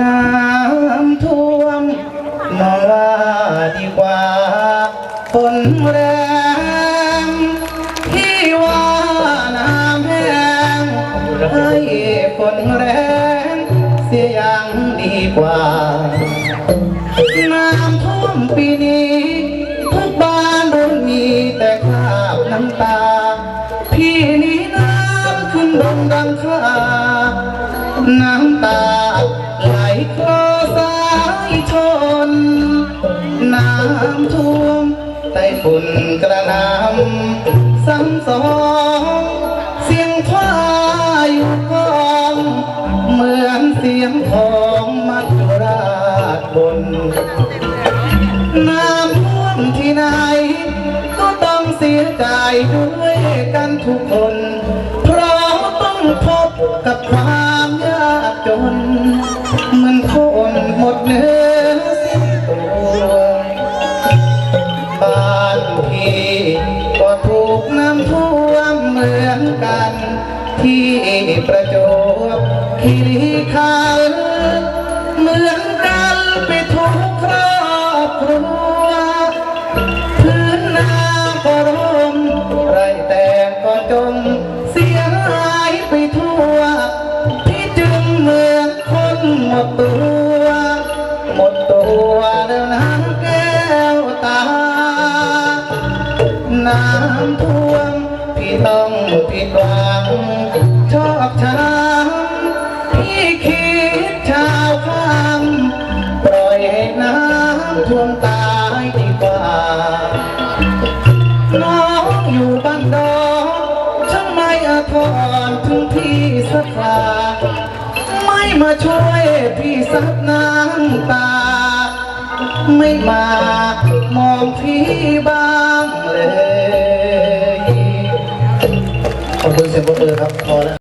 น้ำท่วมนองว่าดีกว่าฝนแรงที่ว่าน้ำแห้งให้ฝนแรงเสียยังดีกว่า น้ำท่วมปีนี้ ทุกบ้านล้วนมีแต่คราบน้ำตา พี่นี้น้ำขึ้นดงดังคาน้ำตา คลอสายชน น้ำท่วมใต้ฝุ่นกระหนำซ้ำสอง เสียงฟ้าอยู่กองเหมือนเสียงของมัจจุราชบน น้ำท่วมที่ไหน ก็ต้องเสียใจด้วยกันทุกคน เพราะต้องพบกับความ กน้ำท่วมเหมือนกัน ที่ประจวบคีรีขันธ์ น้ำท่วม พี่ต้องผิดหวังชอกช้ำพี่คิดชาวคำปล่อยให้น้ำท่วมตายดีกว่า น้องอยู่บ้านดอกช่างไม่อาทรถึงพี่สักคราไม่มาช่วยพี่ซับน้ำตา ไม่มามองพี่บ้างเลย ขอบคุณเสียงปรบมือครับพอแล้ว